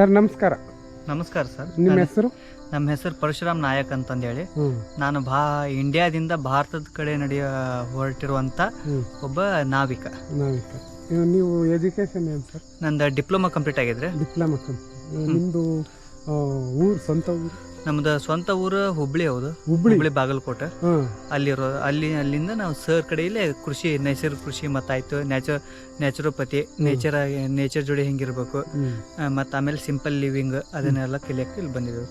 Sir ನಮಸ್ಕಾರ. ನಮಸ್ಕಾರ sir. ನಿಮ್ಮ ಹೆಸರು? ನಮ್ಮ ಹೆಸರು ಪರಶುರಾಮ್ ನಾಯಕ್ ಅಂತಂದೇಳಿ. ಹೇಳಿ ನಾನು ಭಾ ಇಂಡಿಯಾದಿಂದ ಭಾರತದ ಕಡೆ ನಡೆಯ ಹೊರಟಿರುವಂತ ಒಬ್ಬ ನಾವಿಕ. ನಾವಿಕ. ನೀವು ಎಜುಕೇಶನ್ ಏನು ಸರ್? ನಂದು ಡಿಪ್ಲೊಮಾ ಕಂಪ್ಲೀಟ್ ಆಗಿದ್ರೆ. ಡಿಪ್ಲೊಮಾ ನಿಮ್ಮದು ಊರು ಸ್ವಂತ ಊರು? ನಮ್ದು ಸ್ವಂತ ಊರು ಹುಬ್ಳಿ ಹೌದು. ಹುಬ್ಳಿ? ಹುಬ್ಳಿ ಬಾಗಲಕೋಟೆ. ಅಲ್ಲಿರೋ ಅಲ್ಲಿ ಅಲ್ಲಿಂದ ನಾವು ಸರ್ ಕಡೆಯಲ್ಲೇ ಕೃಷಿ ನೈಸರ್ಗಿಕ ಕೃಷಿ ಮತ್ತಾಯ್ತು ನ್ಯಾಚರ್ ನ್ಯಾಚುರೋಪತಿ ನೇಚರ್ ನೇಚರ್ ಜೋಡಿ ಹೆಂಗಿರ್ಬೇಕು. ಮತ್ತು ಆಮೇಲೆ ಸಿಂಪಲ್ ಲಿವಿಂಗ್ ಅದನ್ನೆಲ್ಲ ಕಲಿಯಕ್ಕೆ ಇಲ್ಲಿ ಬಂದಿದ್ದೇವೆ.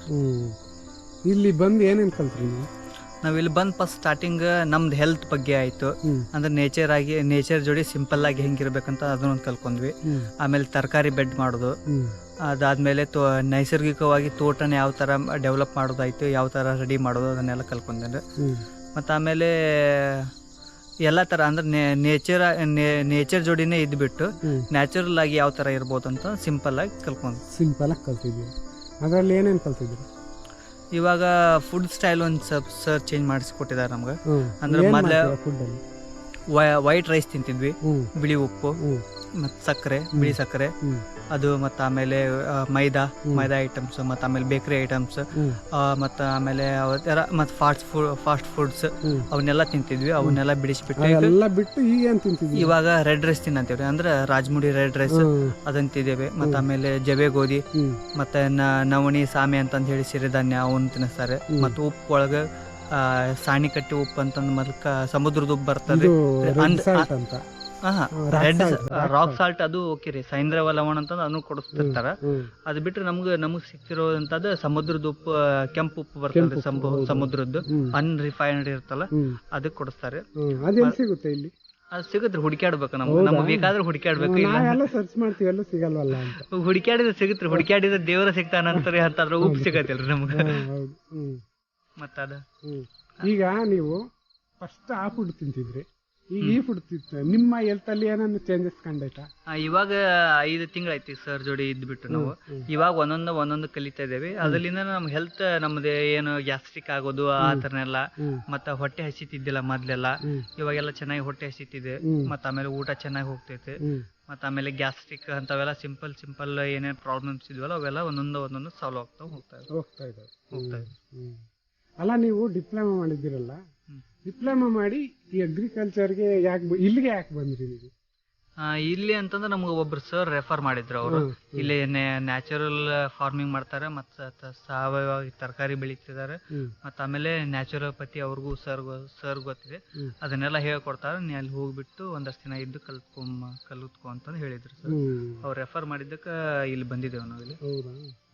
ಇಲ್ಲಿ ಬಂದು ಏನೇನು ಕಲ್ತ್ರಿ ನೀವು? ನಾವು ಇಲ್ಲಿ ಬಂದು ಫಸ್ಟ್ ಸ್ಟಾರ್ಟಿಂಗ್ ನಮ್ದು ಹೆಲ್ತ್ ಬಗ್ಗೆ ಆಯಿತು. ಅಂದ್ರೆ ನೇಚರ್ ಆಗಿ ನೇಚರ್ ಜೋಡಿ ಸಿಂಪಲ್ ಆಗಿ ಹೆಂಗಿರ್ಬೇಕಂತ ಅದನ್ನೊಂದು ಕಲ್ಕೊಂಡ್ವಿ ಆಮೇಲೆ ತರಕಾರಿ ಬೆಡ್ ಮಾಡೋದು. ಅದಾದಮೇಲೆ ತೋ ನೈಸರ್ಗಿಕವಾಗಿ ತೋಟನ ಯಾವ ಥರ ಡೆವಲಪ್ ಮಾಡೋದಾಯ್ತು ಯಾವ ಥರ ರೆಡಿ ಮಾಡೋದು ಅದನ್ನೆಲ್ಲ ಕಲ್ಕೊಂಡೆ ಮತ್ತು ಆಮೇಲೆ ಎಲ್ಲ ಥರ ಅಂದ್ರೆ ನೇಚರ್ ನೇಚರ್ ಜೋಡಿನೇ ಇದ್ಬಿಟ್ಟು ಬಿಟ್ಟು ನ್ಯಾಚುರಲ್ ಆಗಿ ಯಾವ ಥರ ಇರ್ಬೋದು ಅಂತ ಸಿಂಪಲ್ ಆಗಿ ಕಲ್ಕೊಂಡ್ ಸಿಂಪಲ್ ಆಗಿ ಕಲ್ತಿದ್ದೀವಿ ಅದರಲ್ಲಿ ಏನೇನು ಕಲ್ತಿದ್ದೀರಿ ಇವಾಗ ಫುಡ್ ಸ್ಟೈಲ್ ಒಂದು ಸ್ವಲ್ಪ ಸರ್ ಚೇಂಜ್ ಮಾಡಿಸ್ಕೊಟ್ಟಿದ್ದಾರೆ ನಮ್ಗೆ. ಅಂದ್ರೆ ಮೊದ್ಲ ವೈಟ್ ರೈಸ್ ತಿಂತಿದ್ವಿ ಬಿಳಿ ಉಪ್ಪು. ಮತ್ತು ಸಕ್ಕರೆ ಬಿಳಿ ಸಕ್ಕರೆ ಅದು ಮತ್ತು ಆಮೇಲೆ ಆ, ಮೈದಾ ಮೈದಾ ಐಟಮ್ಸ್ ಮತ್ತು ಆಮೇಲೆ ಬೇಕರಿ ಐಟಮ್ಸ್ ಮತ್ತು ಆಮೇಲೆ ಅವತ್ತೆಲ್ಲ ಮತ್ತು ಫಾಸ್ಟ್ ಫುಡ್ ಫಾಸ್ಟ್ ಫುಡ್ಸ್ ಅವನ್ನೆಲ್ಲ ತಿಂತಿದ್ವಿ ಅವನ್ನೆಲ್ಲ ಬಿಡಿಸ್ಬಿಟ್ಟು ಈಗ ಅದೆಲ್ಲ ಬಿಟ್ಟು ಈಗ ಏನು ತಿಂತಿದ್ದೀವಿ ಇವಾಗ ರೆಡ್ ರೈಸ್ ತಿನ್ನಂತೀವ್ರಿ ಅಂದ್ರೆ ರಾಜಮುಡಿ ರೆಡ್ ರೈಸ್ ಅದನ್ನ ತಿಂದೇವೆ ಮತ್ತು ಆಮೇಲೆ ಜವೆ ಗೋಧಿ ಹ್ಮ್. ಮತ್ತು ನವಣಿ ಸಾಮೆ ಅಂತಂದು ಹೇಳಿ ಸಿರಿಧಾನ್ಯ ಅವನ್ನ ತಿನ್ನಿಸ್ತಾರೆ. ಮತ್ತು ಉಪ್ಪು ಒಳಗೆ ಸಾಣಿಕಟ್ಟಿ ಉಪ್ಪು ಅಂತಂದು ಮೊದಲು ಸಮುದ್ರದ ಉಪ್ಪು ಬರ್ತದೆ ಇದು ಅಂತ. ರಾಕ್ ಸಾಲ್ಟ್ ಅದು ಓಕೆ ರೀ ಸೈಂದ್ರವ ಲವಣ ಅಂತ ಅದನ್ನು ಕೊಡಿಸ್ತಿರ್ತಾರ. ಅದ್ ಬಿಟ್ರೆ ನಮ್ಗೆ ನಮಗ್ ಸಿಕ್ತಿರೋದಂಥದ್ದು ಸಮುದ್ರದ ಉಪ್ಪು ಕೆಂಪು ಉಪ್ಪು ಬರ್ತದೆ. ಸಮುದ್ರದ್ದು. ಅನ್ರಿಫೈನ್ಡ್ ಇರ್ತಲ್ಲ ಅದಕ್ಕೆ ಕೊಡಿಸ್ತಾರೆ. ಸಿಗುತ್ತೆ ಇಲ್ಲಿ? ಅದು ಸಿಗುತ್ತೆ ಹುಡುಕ್ಯಾಡ್ಬೇಕು ನಮ್ಗೆ. ನಮ್ಗ್ ಬೇಕಾದ್ರೆ ಹುಡುಕ್ಯಾಡ್ಬೇಕು ಇಲ್ಲ. ಸರ್ಚ್ ಮಾಡ್ತೀವಿ ಎಲ್ಲ ಸಿಗಲ್ವಲ್ಲ ಅಂತ. ಹುಡುಕ್ಯಾಡಿದ್ರೆ ಸಿಗುತ್ತೆ ಹುಡುಕ್ಯಾಡಿದ್ರೆ ದೇವರ ಸಿಗ್ತಾನಂತಾರೆ ಅಂತಂದ್ರೆ ಉಪ್ಪು ಸಿಗತ್ತಲ್ರಿ ನಮ್ಗೆ. ಮತ್ತದ ಹೌದು. ಮತ್ತ ಅದ? ಈಗ ನೀವು ಫಸ್ಟ್ ಆ ಫುಡ್ ತಿಂತಿದ್ರಿ. ಈಗ ಈ ಫುಡ್ ನಿಮ್ಮ ಹೆಲ್ತ್ ಅಲ್ಲಿ ಏನನ್ನು ಚೇಂಜಸ್ ಕಂಡೈತಾ? ಆ, ಇವಾಗ ಐದು ತಿಂಗಳಾಯ್ತು ಸರ್ ಜೋಡಿ ಇದ್ಬಿಟ್ಟು ನಾವು. ಇವಾಗ ಒಂದೊಂದು ಒಂದೊಂದು ಕಲಿತಾ ಇದ್ದೇವೆ. ಅದರಿಂದ ನಮ್ ಹೆಲ್ತ್ ನಮ್ದು ಏನು ಗ್ಯಾಸ್ಟ್ರಿಕ್ ಆಗೋದು ಆ ಥರನೆಲ್ಲ ಮತ್ತ ಮತ್ತೆ ಹೊಟ್ಟೆ ಹಸಿತಿದ್ದಿಲ್ಲ ಮೊದ್ಲೆಲ್ಲ. ಹ್ಮ್. ಇವಾಗೆಲ್ಲ ಚೆನ್ನಾಗಿ ಹೊಟ್ಟೆ ಹಸಿತಿದೆ. ಹ್ಮ್. ಮತ್ತೆ ಆಮೇಲೆ ಊಟ ಚೆನ್ನಾಗಿ ಹೋಗ್ತೈತೆ. ಹ್ಮ್. ಮತ್ತು ಆಮೇಲೆ ಗ್ಯಾಸ್ಟ್ರಿಕ್ ಅಂತವೆಲ್ಲ ಸಿಂಪಲ್ ಸಿಂಪಲ್ ಏನೇನ್ ಪ್ರಾಬ್ಲಮ್ಸ್ ಇದ್ವಲ್ಲ ಅವೆಲ್ಲ ಒಂದೊಂದು ಒಂದೊಂದು ಸಾಲ್ವ್ ಆಗ್ತಾ ಹೋಗ್ತಾ ಇದೆ. ಹೋಗ್ತಾ ಇದ್ದಾವೆ ಹೋಗ್ತಾ ಇದೆ. ಹ್ಮ್ ಅಲ್ಲ ನೀವು ಡಿಪ್ಲೊಮಾ ಮಾಡಿದ್ದೀರಲ್ಲ? ಹ್ಮ್. ಡಿಪ್ಲೊಮಾ ಮಾಡಿ ಈ ಅಗ್ರಿಕಲ್ಚರ್ಗೆ ಯಾಕೆ ಇಲ್ಲಿಗೆ ಯಾಕೆ ಬಂದ್ರಿ ನೀವು? ಆ, ಇಲ್ಲಿ ಅಂತಂದ್ರೆ ನಮ್ಗೆ ಒಬ್ರು ಸರ್ ರೆಫರ್ ಮಾಡಿದ್ರು ಅವರು. ಹ್ಮ್, ಹ್ಮ್. ಇಲ್ಲಿ ನ್ಯಾಚುರಲ್ ಫಾರ್ಮಿಂಗ್ ಮಾಡ್ತಾರೆ ಮತ್ತು ಸಾವಯವ ತರಕಾರಿ ಬೆಳೀತಿದ್ದಾರೆ. ಹ್ಮ್. ಮತ್ತು ಆಮೇಲೆ ನ್ಯಾಚುರೋಪತಿ ಅವ್ರಿಗೂ ಸರ್ ಸರ್ ಗೊತ್ತಿದೆ. ಹ್ಮ್. ಅದನ್ನೆಲ್ಲ ಹೇಳ್ಕೊಡ್ತಾರೆ ನೀ ಅಲ್ಲಿ ಹೋಗ್ಬಿಟ್ಟು ಒಂದಷ್ಟು ದಿನ ಇದ್ದು ಕಲ್ತ್ಕೊಂಬ ಕಲ್ತ್ಕೊ ಅಂತಂದು ಹೇಳಿದ್ರು ಸರ್ ಹ್ಮ್. ಅವ್ರು ರೆಫರ್ ಮಾಡಿದ್ದಕ್ಕೆ ಇಲ್ಲಿ ಬಂದಿದ್ದೇವೆ ನಾವು ಇಲ್ಲಿ ಹೌದಾ?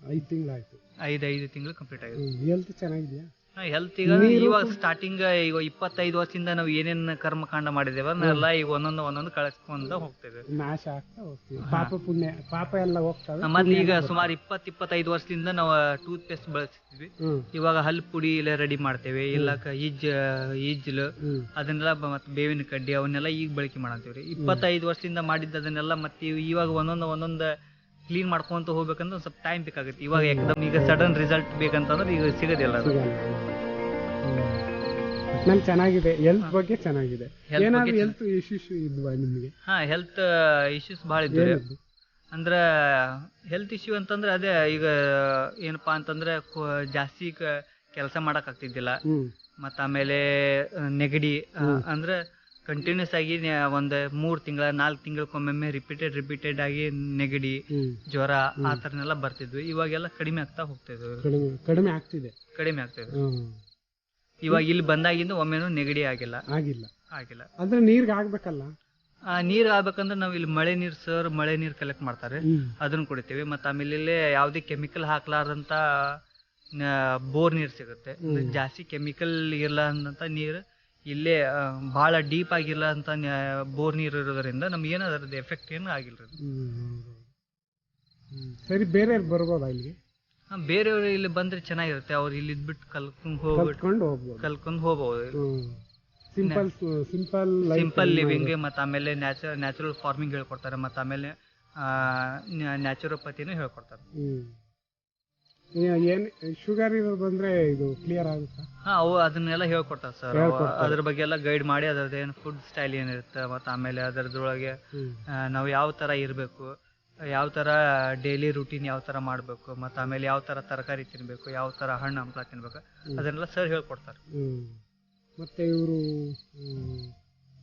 ಐದು ತಿಂಗಳಾಯ್ತು ಐದು ಐದು ತಿಂಗಳು ಕಂಪ್ಲೀಟ್ ಆಗಿದೆ. ಹೆಲ್ತ್ ಚೆನ್ನಾಗಿದೆಯಾ? ಹೆಲ್ತ್ ಈಗ ಇವಾಗ ಸ್ಟಾರ್ಟಿಂಗ್ ಈಗ ಇಪ್ಪತ್ತೈದು ವರ್ಷದಿಂದ ನಾವು ಏನೇನು ಕರ್ಮಕಾಂಡ ಮಾಡಿದೇವ ಅದನ್ನೆಲ್ಲ ಈಗ ಒಂದೊಂದು ಒಂದೊಂದು ಕಳಿಸ್ಕೊಂಡ ಹೋಗ್ತೇವೆ. ನಾಶ ಆಗ್ತಾ ಹೋಗ್ತೀವಿ. ಪಾಪ ಪುಣ್ಯ ಪಾಪ ಎಲ್ಲ ಹೋಗ್ತವೆ. ಮತ್ತೆ ಈಗ ಸುಮಾರು ಇಪ್ಪತ್ತು ಇಪ್ಪತ್ತೈದು ವರ್ಷದಿಂದ ನಾವು ಟೂತ್ ಪೇಸ್ಟ್ ಬಳಸ್ತಿದ್ವಿ ಇವಾಗ ಹಲ್ ಪುಡಿ ಎಲ್ಲ ರೆಡಿ ಮಾಡ್ತೇವೆ. ಇಲ್ಲ ಈಜ್ ಈಜ್ಲು ಅದನ್ನೆಲ್ಲ ಮತ್ತೆ ಬೇವಿನ ಕಡ್ಡಿ ಅವನ್ನೆಲ್ಲ ಈಗ ಬಳಕೆ ಮಾಡತ್ತೀವಿ ರೀ ಇಪ್ಪತ್ತೈದು ವರ್ಷದಿಂದ ಮಾಡಿದ್ದ ಅದನ್ನೆಲ್ಲ ಮತ್ತೆ ಇವಾಗ ಒಂದೊಂದು ಒಂದೊಂದು ಕ್ಲೀನ್ ಮಾಡ್ಕೊಂತ ಹೋಗ್ಬೇಕಂದ್ರೆ ಸ್ವಲ್ಪ ಟೈಮ್ ಬೇಕಾಗುತ್ತೆ. ಇವಾಗ ಏಕದಮ್ ಈಗ ಸಡನ್ ರಿಸಲ್ಟ್ ಬೇಕಂತಂದ್ರೆ ಈಗ ಸಿಗೋದಿಲ್ಲ ಅದು. ಚೆನ್ನಾಗಿದೆ. ಹೆಲ್ತ್ ಬಗ್ಗೆ ಚೆನ್ನಾಗಿದೆ. ಏನಾದ್ರು ಹೆಲ್ತ್ ಇಶ್ಯೂಸ್ ಇದ್ವಾ ನಿಮಗೆ? ಹಾ ಹೆಲ್ತ್ ಇಶ್ಯೂಸ್ ಭಾಳ ಇದ್ವು ಅಂದ್ರೆ ಹೆಲ್ತ್ ಇಶ್ಯೂ ಅಂತಂದ್ರೆ ಅದೇ ಈಗ ಏನಪ್ಪಾ ಅಂತಂದ್ರೆ ಜಾಸ್ತಿ ಕೆಲಸ ಮಾಡಕ್ ಆಗ್ತಿದ್ದಿಲ್ಲ. ಮತ್ತ ಆಮೇಲೆ ನೆಗಡಿ ಅಂದ್ರೆ ಕಂಟಿನ್ಯೂಸ್ ಆಗಿ ಒಂದು ಮೂರ್ ತಿಂಗಳ ನಾಲ್ಕು ತಿಂಗಳಕ್ಕೊಮ್ಮೆ ರಿಪೀಟೆಡ್ ರಿಪೀಟೆಡ್ ಆಗಿ ನೆಗಡಿ ಜ್ವರ ಆ ಥರನೆಲ್ಲ ಬರ್ತಿದ್ವಿ. ಇವಾಗೆಲ್ಲ ಕಡಿಮೆ ಆಗ್ತಾ ಹೋಗ್ತಿದ್ವಿ. ಕಡಿಮೆ ಆಗ್ತಿದೆ. ಕಡಿಮೆ ಆಗ್ತಿದೆ. ಇವಾಗ ಇಲ್ಲಿ ಬಂದಾಗಿಂದ ಒಮ್ಮೆನೂ ನೆಗಡಿ ಆಗಿಲ್ಲ. ಆಗಿಲ್ಲ. ಆಗಿಲ್ಲ. ಅಂದ್ರೆ ನೀರ್ಗೆ ಆಗ್ಬೇಕಲ್ಲ? ಆ, ನೀರ್ ಆಗ್ಬೇಕಂದ್ರೆ ನಾವು ಇಲ್ಲಿ ಮಳೆ ನೀರ್ ಸರ್ ಮಳೆ ನೀರ್ ಕಲೆಕ್ಟ್ ಮಾಡ್ತಾರೆ. ಅದನ್ನ ಕುಡಿತೀವಿ. ಮತ್ತೆ ಆಮೇಲೆ ಇಲ್ಲಿ ಯಾವ್ದೇ ಕೆಮಿಕಲ್ ಹಾಕ್ಲಾರ್ದಂತ ಬೋರ್ ನೀರು ಸಿಗುತ್ತೆ. ಜಾಸ್ತಿ ಕೆಮಿಕಲ್ ಇರ್ಲಾರ್ದಂತ ನೀರು ಇಲ್ಲೇ ಭಾಳ ಡೀಪ್ ಆಗಿಲ್ಲ ಅಂತ ಬೋರ್ ನೀರು ಇರೋದ್ರಿಂದ ನಮ್ಗೆ ಏನು ಅದರದ್ದು ಎಫೆಕ್ಟ್ ಏನು ಆಗಿಲ್ಲ. ಸರಿ ಬೇರೆ ಬರ್ಬೋದಾ ಇಲ್ಲಿಗೆ? ಆ, ಬೇರೆಯವರು ಇಲ್ಲಿ ಬಂದ್ರೆ ಚೆನ್ನಾಗಿರುತ್ತೆ. ಅವ್ರು ಇಲ್ಲಿ ಇದ್ಬಿಟ್ಟು ಕಲ್ಕೊಂಡು ಹೋಗ್ಬಿಟ್ಟು ಕಲ್ಕೊಂಡು ಹೋಗ್ಬೋದು. ಸಿಂಪಲ್ ಸಿಂಪಲ್ ಸಿಂಪಲ್ ಲಿವಿಂಗ್ ಮತ್ತು ಆಮೇಲೆ ನ್ಯಾಚುರ ನ್ಯಾಚುರಲ್ ಫಾರ್ಮಿಂಗ್ ಹೇಳ್ಕೊಡ್ತಾರೆ. ಮತ್ತು ಆಮೇಲೆ ನ್ಯಾಚುರೋಪತಿನೂ ಹೇಳ್ಕೊಡ್ತಾರೆ. ಏನ್ ಶುಗರ್ ಬಂದ್ರೆ ಇದು ಕ್ಲಿಯರ್ ಆಗುತ್ತಾ? ಹಾ ಅವು ಅದನ್ನೆಲ್ಲ ಹೇಳ್ಕೊಡ್ತಾರೆ ಸರ್ ಹೇಳ್ಕೊಡ್ತಾರೆ. ಅದ್ರ ಬಗ್ಗೆ ಎಲ್ಲ ಗೈಡ್ ಮಾಡಿ ಅದ್ರದ್ದು ಏನು ಫುಡ್ ಸ್ಟೈಲ್ ಏನಿರುತ್ತೆ ಮತ್ತೆ ಆಮೇಲೆ ಅದರದೊಳಗೆ ಹ್ಮ್. ನಾವು ಯಾವ ತರ ಇರಬೇಕು ಯಾವ ತರ ಡೈಲಿ ರೂಟೀನ್ ಯಾವ ತರ ಮಾಡಬೇಕು ಮತ್ತೆ ಆಮೇಲೆ ಯಾವ ತರ ತರಕಾರಿ ತಿನ್ಬೇಕು ಯಾವ ತರ ಹಣ್ಣು ಹಂಪಲ ತಿನ್ಬೇಕು ಅದನ್ನೆಲ್ಲ ಸರ್ ಹೇಳ್ಕೊಡ್ತಾರೆ. ಹ್ಮ್. ಮತ್ತೆ ಇವರು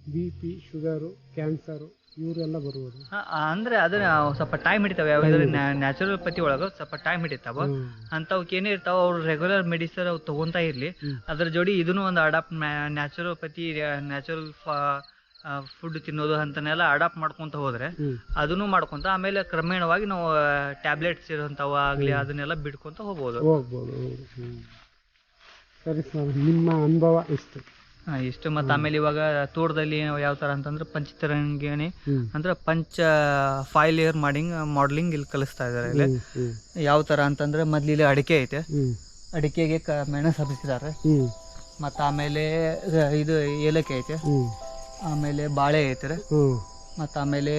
ಬಿ ಪಿ ಶುಗರು ಕ್ಯಾನ್ಸರು ಇವರೆಲ್ಲ ಬರುವುದು. ಅಂದ್ರೆ ಅದನ್ನ ಸ್ವಲ್ಪ ಟೈಮ್ ಹಿಡಿತಾವೆ. ಯಾವ್ದಾದ್ರು ನ್ಯಾಚುರಲ್ ಪತಿ ಒಳಗೆ ಸ್ವಲ್ಪ ಟೈಮ್ ಹಿಡಿತಾವ. ಅಂತವಕ್ಕೆ ಏನೇ ಇರ್ತಾವ ಅವ್ರು ರೆಗ್ಯುಲರ್ ಮೆಡಿಸನ್ ಅವು ತಗೊಂತಾ ಇರ್ಲಿ. ಅದ್ರ ಜೋಡಿ ಇದನ್ನು ಒಂದು ಅಡಾಪ್ಟ್ ನ್ಯಾಚುರೋಪತಿ ನ್ಯಾಚುರಲ್ ಫುಡ್ ತಿನ್ನೋದು ಅಂತನೆಲ್ಲ ಅಡಾಪ್ಟ್ ಮಾಡ್ಕೊಂತ ಹೋದ್ರೆ. ಅದನ್ನು ಮಾಡ್ಕೊಂತ ಆಮೇಲೆ ಕ್ರಮೇಣವಾಗಿ ನಾವು ಟ್ಯಾಬ್ಲೆಟ್ಸ್ ಇರೋಂಥವು ಆಗ್ಲಿ ಅದನ್ನೆಲ್ಲ ಬಿಡ್ಕೊಂತ ಹೋಗ್ಬೋದು. ಹೋಗ್ಬೋದು ಸರಿ ಸರ್ ನಿಮ್ಮ ಅನುಭವ ಎಷ್ಟು? ಹಾ, ಇಷ್ಟು. ಮತ್ತು ಆಮೇಲೆ ಇವಾಗ ತೋಟದಲ್ಲಿ ಯಾವ ಥರ ಅಂತಂದ್ರೆ ಪಂಚತರಂಗಿಣಿ. ಅಂದ್ರೆ ಪಂಚ ಫೈವ್ ಲೇಯರ್ ಮಾಡಿಂಗ್ ಮಾಡಲಿಂಗ್ ಇಲ್ಲಿ ಕಲಿಸ್ತಾ ಇದ್ದಾರೆ ಇಲ್ಲಿ. ಯಾವ ತರ ಅಂತಂದ್ರೆ ಮೊದ್ಲು ಇಲ್ಲಿ ಅಡಿಕೆ ಐತೆ. ಅಡಿಕೆಗೆ ಕ ಮೆಣಸು ಹಬ್ಬಿಸಿದ್ದಾರೆ ಮತ್ತ ಆಮೇಲೆ ಇದು ಏಲಕ್ಕಿ ಐತೆ. ಆಮೇಲೆ ಬಾಳೆ ಐತ್ರಿ ಮತ್ತ ಆಮೇಲೆ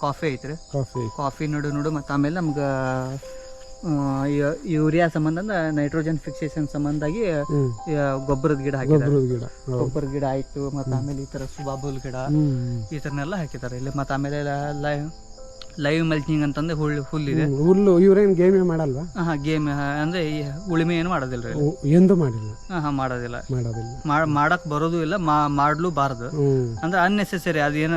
ಕಾಫಿ ಐತ್ರಿ ಕಾಫಿ ನೋಡು ನೋಡು. ಮತ್ತು ಆಮೇಲೆ ನಮ್ಗೆ ಯೂರಿಯಾ ಸಂಬಂಧ ನೈಟ್ರೋಜನ್ ಫಿಕ್ಸೇಷನ್ ಸಂಬಂಧಾಗಿ. ಗೊಬ್ಬರದ ಗಿಡ ಹಾಕಿದ್ದಾರೆ ಗೊಬ್ಬರದ ಗಿಡ ಗೊಬ್ಬರ ಗಿಡ ಆಯ್ತು ಮತ್ತೆ ಆಮೇಲೆ ಈ ತರ ಸುಬಾಬುಲ್ ಗಿಡ. ಈ ತರನೆಲ್ಲ ಹಾಕಿದ್ದಾರೆ ಇಲ್ಲಿ ಮತ್ತೆ ಆಮೇಲೆ ಲೈವ್ ಲೈವ್ ಮಲ್ಚಿಂಗ್ ಅಂತಂದ್ರೆ ಹುಲ್ಲು ಹುಲ್ಲಿದೆ ಇದೆ. ಹುಲ್ಲು ಗೇಮ್ ಗೇಮೇ ಮಾಡಲ್ವಾ? ಹಾ ಗೇಮ್ ಅಂದ್ರೆ ಈ ಉಳುಮೆ ಏನು ಮಾಡೋದಿಲ್ಲ ರೀ. ಎಂದು ಮಾಡಿಲ್ಲ. ಹಾ ಮಾಡೋದಿಲ್ಲ. ಮಾಡೋದಿಲ್ಲ. ಮಾ- ಮಾಡಕ್ ಬರೋದು ಇಲ್ಲ ಮಾಡ್ಲು ಬಾರದು. ಹ್ಮ್. ಅಂದ್ರೆ ಅನ್ನೆಸೆಸರಿ ಅದು ಏನ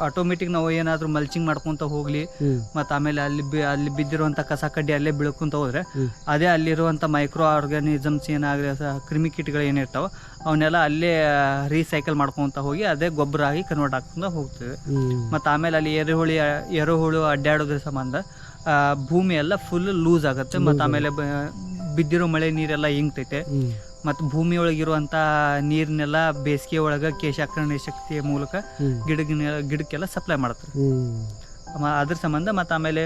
ಆಟೋಮೆಟಿಕ್ ನಾವು ಏನಾದ್ರೂ ಮಲ್ಚಿಂಗ್ ಮಾಡ್ಕೊಂತ ಹೋಗ್ಲಿ ಮತ್ತೆ ಮತ್ತು ಆಮೇಲೆ ಅಲ್ಲಿ ಬಿ ಅಲ್ಲಿ ಬಿದ್ದಿರುವಂತ ಕಸ ಕಡ್ಡಿ ಅಲ್ಲೇ ಬಿಳ್ಕೊಂತ ಹೋದ್ರೆ ಹ್ಮ್. ಅದೇ ಅಲ್ಲಿರುವಂತ ಮೈಕ್ರೋ ಆರ್ಗಾನಿಸಮ್ಸ್ ಏನಾಗಲಿ ಕ್ರಿಮಿಕೀಟಗಳು ಏನಿರ್ತಾವ ಅವನ್ನೆಲ್ಲ ಅಲ್ಲೇ ರೀಸೈಕಲ್ ಮಾಡ್ಕೊಂತ ಹೋಗಿ ಅದೇ ಗೊಬ್ಬರ ಆಗಿ ಕನ್ವರ್ಟ್ ಆಗ್ಕೊಂತ ಹೋಗ್ತದೆ. ಮತ್ತೆ ಮತ್ತು ಆಮೇಲೆ ಅಲ್ಲಿ ಎರೆಹುಳಿ ಎರೆಹುಳು ಅಡ್ಡಾಡೋದ್ರ ಸಂಬಂಧ ಭೂಮಿ ಎಲ್ಲ ಫುಲ್ ಲೂಸ್ ಆಗುತ್ತೆ. ಮತ್ತು ಆಮೇಲೆ ಬಿದ್ದಿರೋ ಮಳೆ ನೀರೆಲ್ಲ ಇಂಗ್ತೈತೆ. ಮತ್ತು ಭೂಮಿ ಒಳಗಿರುವಂಥ ನೀರನ್ನೆಲ್ಲ ಬೇಸಿಗೆ ಒಳಗೆ ಕೇಶಾಕರಣೆ ಶಕ್ತಿಯ ಮೂಲಕ ಗಿಡ ಗಿಡಗಿನ ಗಿಡಕ್ಕೆಲ್ಲ ಸಪ್ಲೈ ಮಾಡ್ತಾರೆ. ಅದ್ರ ಸಂಬಂಧ ಮತ್ತು ಆಮೇಲೆ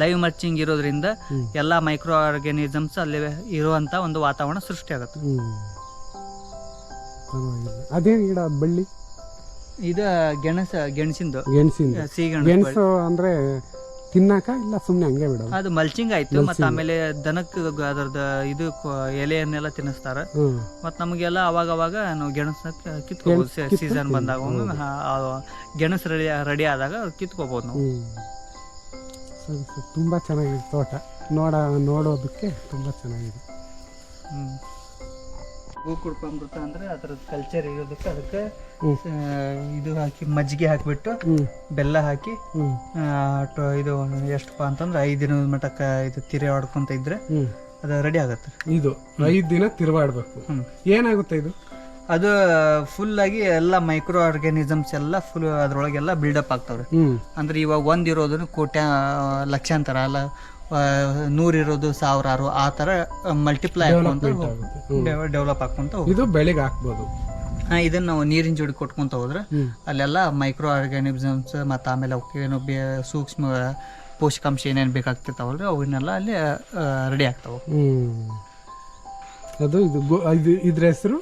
ಲೈವ್ ಮರ್ಚಿಂಗ್ ಇರೋದ್ರಿಂದ ಎಲ್ಲಾ ಮೈಕ್ರೋ ಆರ್ಗ್ಯಾನಿಸಮ್ಸ್ ಅಲ್ಲಿ ಇರುವಂಥ ಒಂದು ವಾತಾವರಣ ಸೃಷ್ಟಿ ಆಗುತ್ತೆ. ಅದೇ ಗಿಡ ಬಳ್ಳಿ? ಇದು ಗೆಣಸ ಗೆಣಸಿಂದು. ಗೆಣಸಿಂದ. ಸಿಹಿಗೆಣಸು ಗೆಣಸು ಅಂದ್ರೆ ತಿನ್ನಾಕ ಇಲ್ಲ ಸುಮ್ನೆ ಹಂಗೆ ಬಿಡೋದು. ಅದು ಮಲ್ಚಿಂಗ್ ಆಯ್ತು ಮತ್ತೆ ಆಮೇಲೆ ದನಕ್ಕೆ ಅದ್ರದ್ದು ಇದು ಕೊ- ಎಲೆಯನ್ನೆಲ್ಲ ತಿನ್ನಿಸ್ತಾರ. ಹ್ಮ್. ಮತ್ತು ನಮಗೆಲ್ಲ ಅವಾಗ ಅವಾಗ ನಾವು ಗೆಣಸನ್ನ ಕಿತ್ಕೋಬಹುದು ಸೀಸನ್ ಬಂದಾಗ ಒಮ್ಮೆ ಹಾ, ಆ ಗೆಣಸು ರೆಡಿ ರೆಡಿ ಆದಾಗ ಕಿತ್ಕೋಬಹುದು ನಾವು. ಹ್ಮ್. ಸರಿ ಸರಿ. ತುಂಬಾ ಚೆನ್ನಾಗಿದೆ ತೋಟ. ನೋಡ ನೋಡೋದಕ್ಕೆ ತುಂಬಾ ಚೆನ್ನಾಗಿದೆ. ಹ್ಮ್. ಗೋಕೃಪಾಮೃತ ಅಂದ್ರೆ ಅದ್ರದ್ದು ಕಲ್ಚರ್ ಇರೋದಕ್ಕೆ ಅದಕ್ಕೆ ಇದು ಹಾಕಿ ಮಜ್ಜಿಗೆ ಹಾಕಿಬಿಟ್ಟು ಬೆಲ್ಲ ಹಾಕಿ ಇದು ಎಷ್ಟಪ್ಪ ಅಂತಂದ್ರೆ ಐದು ದಿನದ ಮಟ್ಟಕ್ಕೆ ಇದು ತಿರೆ ಹೊಡ್ಕೊಂತ ಇದ್ರೆ ಅದು ರೆಡಿ ಆಗುತ್ತೆ. ಇದು ಐದು ದಿನ ತಿರುವಾಡ್ಬೇಕು ಏನಾಗುತ್ತೆ ಇದು? ಅದು ಫುಲ್ ಆಗಿ ಎಲ್ಲ ಮೈಕ್ರೋ ಆರ್ಗ್ಯಾನಿಸಮ್ಸ್ ಎಲ್ಲ ಫುಲ್ ಅದ್ರೊಳಗೆಲ್ಲ ಬಿಲ್ಡಪ್ ಆಗ್ತಾವ್ರೆ. ಅಂದ್ರೆ ಇವಾಗ ಒಂದಿರೋದನ್ನು ಕೋಟ್ಯ ಲಕ್ಷಾಂತರ ಅಲ್ಲ ನೂರಿರೋದು ಸಾವಿರಾರು ಆ ಥರ ಮಲ್ಟಿಪ್ಲೈ ಆಗ್ಕೊಂತ ಡೆವಲಪ್ ಆಗ್ಕೊಂತ ಇದು ಬೆಳಿಗ್ಗೆ ಹಾಕ್ಬೋದು. ಹಾ, ಇದನ್ನ ನಾವು ನೀರಿನ ಜೋಡಿ ಕೊಟ್ಕೊಂತ ಹೋದ್ರೆ ಅಲ್ಲೆಲ್ಲ ಮೈಕ್ರೋ ಆರ್ಗ್ಯಾನಿಸಮ್ಸ್ ಮತ್ತು ಆಮೇಲೆ ಅವಕ್ಕೇನು ಬೇ ಸೂಕ್ಷ್ಮ ಪೋಷಕಾಂಶ ಏನೇನು ಬೇಕಾಗ್ತಿರ್ತಾವಲ್ರಿ ಅವನ್ನೆಲ್ಲ ಅಲ್ಲಿ ರೆಡಿ ಆಗ್ತಾವೆ. ಅದು ಇದು ಇದ್ರ ಹೆಸರು?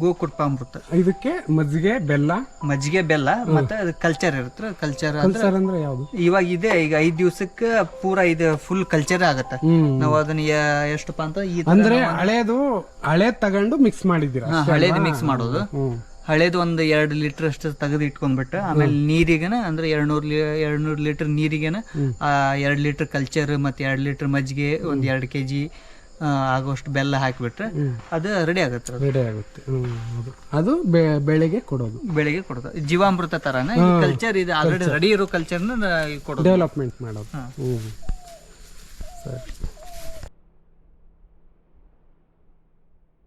ಗೋಕೃಪಾಮೃತ ಇದಕ್ಕೆ ಮಜ್ಜಿಗೆ ಬೆಲ್ಲ. ಮಜ್ಜಿಗೆ ಬೆಲ್ಲ ಮತ್ತೆ ಕಲ್ಚರ್ ಇರುತ್ತೆ. ಕಲ್ಚರ್ ಅಂದ್ರೆ ಕಲ್ಸರ್ ಅಂದ್ರೆ ಯಾವ್ದು? ಇವಾಗ ಇದೆ ಈಗ ಐದ್ ದಿವಸಕ್ಕೆ ಪೂರಾ ಇದು ಫುಲ್ ಕಲ್ಚರ್ ಆಗತ್ತೆ. ನಾವು ಅದನ್ನ ಯ- ಎಷ್ಟಪ್ಪ ಅಂತ ಈ ತರ ಅಂದ್ರೆ ಹಳೇದು ಹಳೆ ತಗೊಂಡು ಮಿಕ್ಸ್ ಮಾಡಿದ್ದೀರಾ ಹಾ, ಹಳೇದು ಮಿಕ್ಸ್ ಮಾಡೋದು. ಹ್ಮ್. ಹಳೇದು ಒಂದು ಎರಡು ಲೀಟರ್ ಅಷ್ಟು ತೆಗೆದು ಇಟ್ಕೊಂಡ್ಬಿಟ್ಟು ಆಮೇಲೆ ನೀರಿಗೆನ ಅಂದ್ರೆ ಎರಡ್ನೂರು ಲೀ ಎರಡ್ನೂರು ಲೀಟರ್ ನೀರಿಗೆನ ಆ ಎರಡು ಲೀಟರ್ ಕಲ್ಚರ್ ಮತ್ತೆ ಎರಡು ಲೀಟರ್ ಮಜ್ಜಿಗೆ ಒಂದ್ ಎರಡು ಕೆ ಜಿ ಆಗೋಷ್ಟು ಬೆಲ್ಲ ಹಾಕಿಬಿಟ್ರೆ ಅದು ರೆಡಿ ಆಗುತ್ತೆ ರೆಡಿ ಆಗುತ್ತೆ. ಅದು ಬೆ- ಕೊಡೋದು. ಬೆಳಿಗ್ಗೆ ಕೊಡೋದು. ಜೀವಾಮೃತ ತರನ? ಕಲ್ಚರ್ ಇದು. ಆಲ್ರೆಡಿ ರೆಡಿ ಇರೋ ಕಲ್ಚರ್ನ ಕೊಡೋದು. ಡೆವಲಪ್ಮೆಂಟ್ ಮಾಡೋದು. ಹ್ಞೂ ಸರಿ.